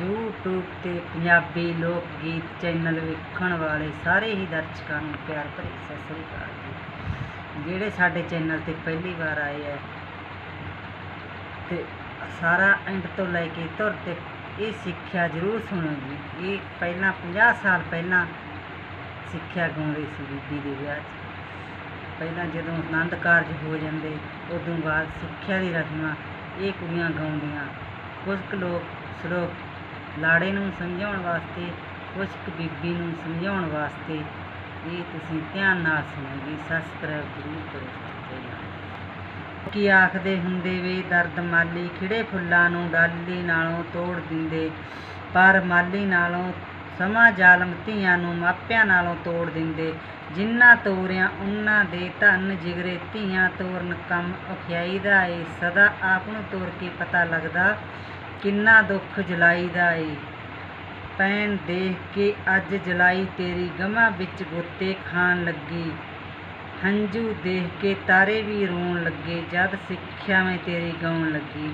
YouTube ਤੇ ਪੰਜਾਬੀ ਲੋਕ ਗੀਤ ਚੈਨਲ ਵੇਖਣ ਵਾਲੇ ਸਾਰੇ ਹੀ ਦਰਸ਼ਕਾਂ ਨੂੰ ਪਿਆਰ ਭਰੀ ਸਤਿ ਸ੍ਰੀ ਅਕਾਲ ਜੀ। ਜਿਹੜੇ ਸਾਡੇ ਚੈਨਲ ਤੇ ਪਹਿਲੀ ਵਾਰ ਆਏ ਹੈ ਤੇ ਸਾਰਾ ਐਂਡ ਤੋਂ ਲੈ ਕੇ ਤੁਰ ਤੇ ਇਹ ਸਿੱਖਿਆ ਜ਼ਰੂਰ ਸੁਣੋ ਜੀ। ਇਹ ਪਹਿਲਾਂ 50 ਸਾਲ ਪਹਿਲਾਂ ਸਿੱਖਿਆ ਗਾਉਂਦੇ ਸੀ ਬੀਬੀ ਦੇ ਵਿਆਹ 'ਚ। ਪਹਿਲਾਂ ਜਦੋਂ ਆਨੰਦ ਕਾਰਜ ਹੋ ਜਾਂਦੇ, ਉਦੋਂ ਬਾਅਦ ਸਿੱਖਿਆ ਦੀ ਰਸਮਾਂ ਇਹ ਕੁੜੀਆਂ ਗਾਉਂਦੀਆਂ। ਕੁਝ ਕੁ ਲੋਕ ਸਰੋਕ ਲਾੜੇ ਨੂੰ ਸਮਝਾਉਣ ਵਾਸਤੇ ਕੁਝ ਕੁ ਬੀਬੀ ਨੂੰ ਸਮਝਾਉਣ ਵਾਸਤੇ ਇਹ ਤੁਸੀਂ ਧਿਆਨ ਨਾਲ ਸੁਣੋ ਜੀ ਸਬਸਕ੍ਰਾਈਬ ਜ਼ਰੂਰ ਕਰੋ ਕੀ ਆਖਦੇ ਹੁੰਦੇ ਵੇ, ਦਰਦ ਮਾਲੀ ਖਿੜੇ ਫੁੱਲਾਂ ਨੂੰ ਡਾਲੀ ਨਾਲੋਂ ਤੋੜ ਦਿੰਦੇ, ਪਰ ਮਾਲੀ ਨਾਲੋਂ ਸਮਾਂ ਜ਼ਾਲਮ ਧੀਆਂ ਨੂੰ ਮਾਪਿਆਂ ਨਾਲੋਂ ਤੋੜ ਦਿੰਦੇ। ਜਿਨ੍ਹਾਂ ਤੋਰਿਆ, ਉਹਨਾਂ ਦੇ ਧਨ ਜਿਗਰੇ ਧੀਆਂ ਤੋਰਨ ਕੰਮ ਔਖਿਆਈ ਦਾ ਏ। ਸਦਾ ਆਪ ਨੂੰ ਤੋਰ ਕੇ ਪਤਾ ਲੱਗਦਾ ਕਿੰਨਾ ਦੁੱਖ ਜਲਾਈ ਦਾ ਏ। ਪੈਣ ਦੇਖ ਕੇ ਅੱਜ ਜਲਾਈ ਤੇਰੀ ਗਮਾਂ ਵਿੱਚ ਗੋਤੇ ਖਾਣ ਲੱਗੀ। ਹੰਝੂ ਦੇਖ ਕੇ ਤਾਰੇ ਵੀ ਰੋਣ ਲੱਗੇ। ਜਦ ਸਿੱਖਿਆ ਮੈਂ ਤੇਰੀ ਗਾਉਣ ਲੱਗੀ।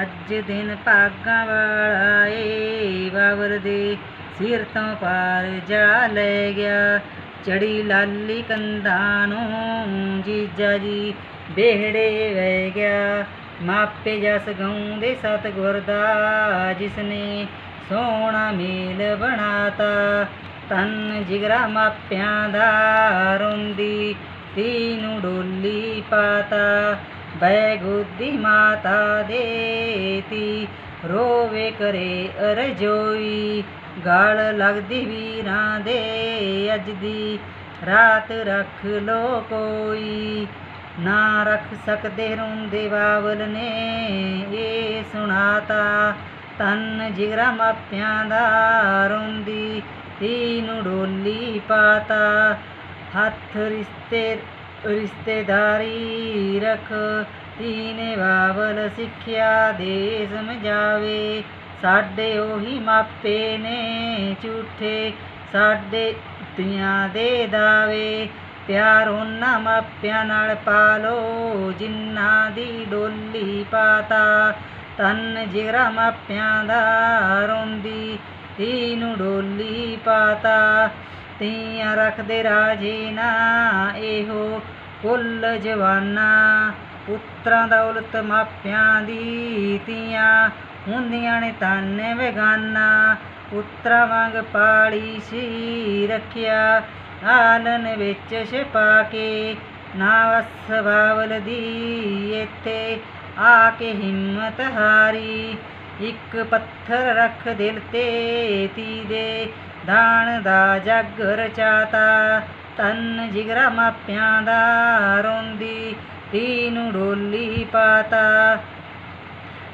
ਅੱਜ ਦਿਨ ਭਾਗਾਂ ਵਾਲਾ ਏ। ਬਾਬਰ ਦੇ ਸਿਰ ਤੋਂ ਪਾਰ ਜਾ ਲੈ ਗਿਆ। ਚੜੀ ਲਾਲੀ ਕੰਧਾਂ ਨੂੰ ਜੀਜਾ ਜੀ ਬਿਹੜੇ ਵਹਿ ਗਿਆ। ਮਾਪੇ ਜਸ ਗਾਉਂਦੇ ਸਤਿਗੁਰ ਦਾ ਜਿਸਨੇ ਸੋਹਣਾ ਮੇਲ ਬਣਾਤਾ। ਤਨ ਜਿਗਰਾ ਮਾਪਿਆਂ ਦਾ ਰੋਂਦੀ ਤੀ ਨੂੰ ਡੋਲੀ ਪਾਤਾ। ਬੈ ਗੋਦੀ ਮਾਤਾ ਦੇਤੀ ਰੋਵੇ ਕਰੇ ਅਰਜੋਈ। ਗਾਲ ਲੱਗਦੀ ਵੀਰਾਂ ਦੇ, ਅੱਜ ਦੀ ਰਾਤ ਰੱਖ ਲੋ ਕੋਈ। ਨਾ ਰੱਖ ਸਕਦੇ ਰੋਂਦੇ ਬਾਬਲ ਨੇ, ਇਹ ਸੁਣਾਤਾ ਤਨ ਜਿਗਰਾ ਮਾਪਿਆਂ ਦਾ। ਰੋਂਦੀ ਤੀ ਨੂੰ ਡੋਲੀ ਪਾਤਾ, ਹੱਥ ਰਿਸ਼ਤੇ, ਰਿਸ਼ਤੇਦਾਰੀ ਰੱਖ। ਤੀਨੇ ਬਾਬਲ ਸਿੱਖਿਆ ਦੇ ਸਮਝਾਵੇ। ਸਾਡੇ ਉਹੀ ਮਾਪੇ ਨੇ ਝੂਠੇ, ਸਾਡੇ ਧੀਆਂ ਦੇ ਦਾਵੇ ਪਿਆਰ ਉਹਨਾਂ ਮਾਪਿਆਂ ਨਾਲ ਪਾਲੋ, ਜਿਨ੍ਹਾਂ ਦੀ ਡੋਲੀ ਪਾਤਾ। ਤਨ ਜਿਗਰਾ ਮਾਪਿਆਂ ਦਾ ਰੋਂਦੀ ਧੀ ਨੂੰ ਡੋਲੀ ਪਾਤਾ। ਤੀਆਂ ਰੱਖਦੇ ਰਾਜੇ ਨਾ ਇਹੋ ਕੁੱਲ ਜਵਾਨਾ। ਪੁੱਤਰਾਂ ਦੌਲਤ ਮਾਪਿਆਂ ਦੀ ਤੀਆਂ ਹੁੰਦੀਆਂ ਨੇ ਤਨ ਬੇਗਾਨਾ। ਪੁੱਤਰਾਂ ਵਾਂਗ ਪਾਲੀ ਸੀ ਰੱਖਿਆ। ਆਲਨ ਵਿੱਚ ਛਪਾ ਕੇ ਨਾ ਵਸ ਬਾਵਲ ਦੀ ਇੱਥੇ ਆ ਕੇ ਹਿੰਮਤ ਹਾਰੀ। ਇੱਕ ਪੱਥਰ ਰੱਖ ਦਿਲ ਤੇ ਤੀ ਦੇ ਦਾਣ ਦਾ ਜੱਗ ਰਚਾਤਾ। ਤਨ ਜਿਗਰਾ ਮਾਪਿਆਂ ਦਾ ਰੋਂਦੀ ਤੀ ਨੂੰ ਡੋਲੀ ਪਾਤਾ।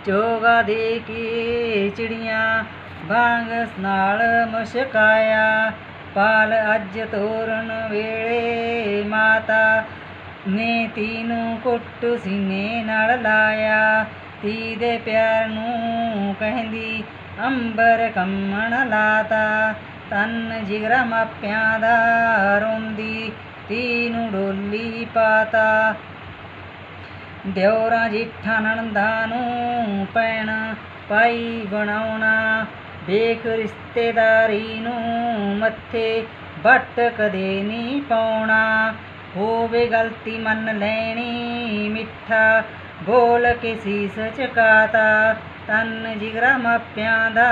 ਚੋਗਾ ਦੇ ਕੇ ਚਿੜੀਆਂ ਬਾਂਗ ਨਾਲ ਮੁਸ਼ਕਾਇਆ। ਪਾਲ ਅੱਜ ਤੋਰਨ ਵੇਲੇ ਮਾਤਾ ਨੇ ਤੀ ਨੂੰ ਕੁੱਟ ਸੀਨੇ ਨਾਲ ਲਾਇਆ। ਤੀ ਦੇ ਪਿਆਰ ਨੂੰ ਕਹਿੰਦੀ, ਅੰਬਰ ਕੰਮਣ ਲਾਤਾ। ਤਨ ਜਿਗਰਾ ਮਾਪਿਆਂ ਦਾ ਰੋਂਦੀ ਤੀ ਨੂੰ ਡੋਲੀ ਪਾਤਾ। ਦਿਉਰਾਂ ਜੀਠਾਂ ਨਣਦਾਂ ਨੂੰ ਪੈਣਾ ਪਾਈ ਬਣਾਉਣਾ। ਵੇਖ ਰਿਸ਼ਤੇਦਾਰੀ ਨੂੰ ਮੱਥੇ ਵੱਟ ਕਦੇ ਨਹੀਂ ਪਾਉਣਾ। ਹੋਵੇ ਗਲਤੀ ਮੰਨ ਲੈਣੀ ਮਿੱਠਾ, ਬੋਲ ਕੇ ਸੀਸ ਝੁਕਾਤਾ। ਤਨ ਜਿਗਰਾ ਮਾਪਿਆਂ ਦਾ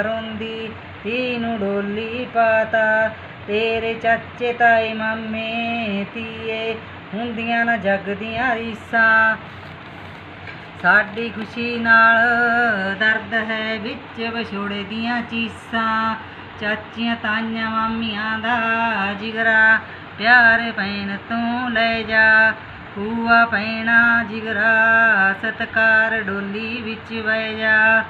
ਰੋਂਦੀ ਤੀ ਨੂੰ ਡੋਲੀ ਪਾਤਾ। ਤੇਰੇ ਚਾਚੇ ਤਾਏ ਮਾਮੇ, ਧੀਏ ਹੁੰਦੀਆਂ ਨਾ ਜੱਗ ਦੀਆਂ ਰੀਸਾਂ। ਸਾਡੀ ਖੁਸ਼ੀ ਨਾਲ ਦਰਦ ਹੈ ਵਿੱਚ ਵਿਛੋੜੇ ਦੀਆਂ ਚੀਸਾਂ। ਚਾਚੀਆਂ ਤਾਈਆਂ ਮਾਮੀਆਂ ਦਾ ਜਿਗਰਾ, ਪਿਆਰ ਪੈਣ ਤੂੰ ਲੈ ਜਾ। ਭੂਆ ਪੈਣਾ ਜਿਗਰਾ, ਸਤਕਾਰ ਡੋਲੀ ਵਿੱਚ ਵਹਿ ਜਾ।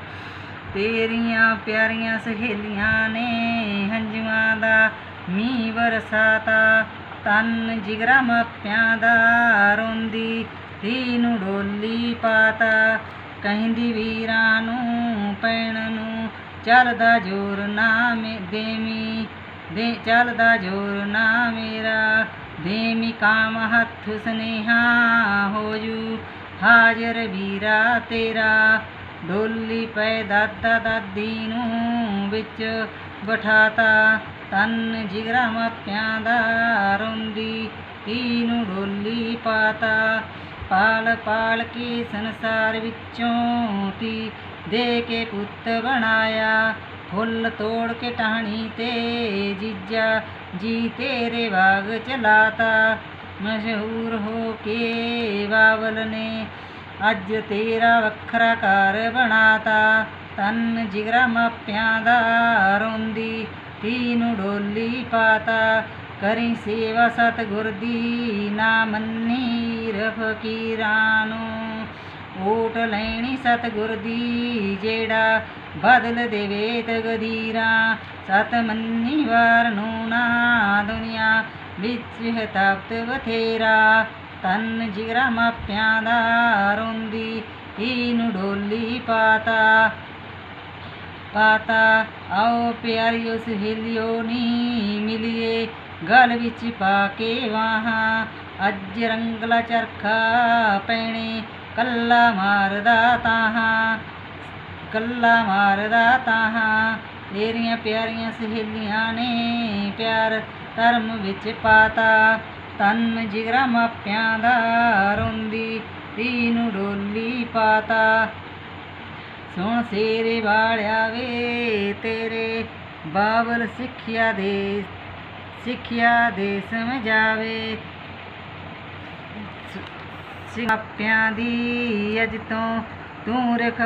ਤੇਰੀਆਂ ਪਿਆਰੀਆਂ ਸਹੇਲੀਆਂ ਨੇ ਹੰਝੂਆਂ ਦਾ ਮੀਂਹ ਵਰਸਾਤਾ ਤਨ ਜਿਗਰਾ ਮਾਪਿਆਂ ਦਾ ਰੋਂਦੀ, ਧੀ ਨੂੰ ਡੋਲੀ ਪਾਤਾ। ਕਹਿੰਦੀ ਵੀਰਾਂ ਨੂੰ ਪੈਣ ਨੂੰ, ਚੱਲਦਾ ਜੋਰ ਨਾ ਮੇ, ਦੇਵੀ, ਦੇ, ਚੱਲਦਾ ਜੋਰ ਨਾ ਮੇਰਾ। ਦੇਮੀ ਕਾਮ ਹੱਥ ਸੁਨੇਹਾ ਹੋਜੂ ਹਾਜ਼ਰ ਵੀਰਾ ਤੇਰਾ। ਡੋਲੀ ਪੈ ਦਾਦਾ ਦਾਦੀ ਨੂੰ ਵਿੱਚ ਬਿਠਾਤਾ। ਤਨ ਜਿਗਰਾ ਮਾਪਿਆਂ ਦਾ ਰੋਂਦੀ ਧੀ ਨੂੰ ਡੋਲੀ ਪਾਤਾ। ਪਾਲ ਪਾਲ ਕੇ ਸੰਸਾਰ ਵਿੱਚੋਂ ਤੀ ਦੇ ਕੇ ਪੁੱਤ ਬਣਾਇਆ। ਫੁੱਲ ਤੋੜ ਕੇ ਟਾਹਣੀ ਤੇ ਜੀਜਾ ਜੀ ਤੇਰੇ ਬਾਗ ਚਲਾਤਾ। ਮਸ਼ਹੂਰ ਹੋ ਕੇ ਬਾਬਲ ਨੇ ਅੱਜ ਤੇਰਾ ਵੱਖਰਾ ਘਰ ਬਣਾਤਾ। ਤਨ ਜਿਗਰਾ ਮਾਪਿਆਂ ਦਾ ਰੋਂਦੀ ਧੀ ਨੂੰ ਡੋਲੀ ਪਾਤਾ ਕਰੀ ਸੇਵਾ ਸਤਿਗੁਰ ਦੀ ਨਾ ਮੰਨੀ ਫਕੀਰਾਂ ਨੂੰ ਓਟ ਲੈਣੀ ਸਤਿਗੁਰ ਦੀ ਜਿਹੜਾ ਬਦਲ ਦੇਵੇ ਤਕਦੀਰਾਂ ਸਤ ਮੰਨੀ ਵਾਰ ਨੂੰ ਨਾ ਦੁਨੀਆ ਵਿੱਚ ਹੈ ਤਾਕਤ ਬਥੇਰਾ ਤਨ ਜਿਗਰਾ ਮਾਪਿਆਂ ਦਾ ਰੋਂਦੀ ਇਹਨੂੰ ਡੋਲੀ ਪਾਤਾ ਪਾਤਾ ਆਓ ਪਿਆਰਿਓ ਸਹੇਲਿਓ, ਨੀ ਮਿਲੀਏ ਗਲ ਵਿੱਚ ਪਾ ਕੇ ਵਾਹਾਂ। ਅੱਜ ਰੰਗਲਾ ਚਰਖਾ ਪੈਣੇ, ਕੱਲਾ ਮਾਰਦਾ ਤਾਹਾਂ, ਕੱਲਾ ਮਾਰਦਾ ਤਾਹਾਂ। ਤੇਰੀਆਂ ਪਿਆਰੀਆਂ ਸਹੇਲੀਆਂ ਨੇ ਪਿਆਰ ਧਰਮ ਵਿੱਚ ਪਾਤਾ, ਤਨ ਜਿਗਰਾ ਮਾਪਿਆਂ ਦਾ ਰੋਂਦੀ, ਧੀ ਨੂੰ ਡੋਲੀ ਪਾਤਾ। ਸੁਣ ਸੇਰੇ ਵਾਲਿਆ ਵੇ ਤੇਰੇ, ਬਾਬਲ ਸਿੱਖਿਆ ਦੇ ਸਿੱਖਿਆ ਦੇ ਸਮਝਾਵੇ। ਸਿਆਪਿਆਂ ਦੀ ਅਜ ਤੋਂ ਤੂੰ ਰਖ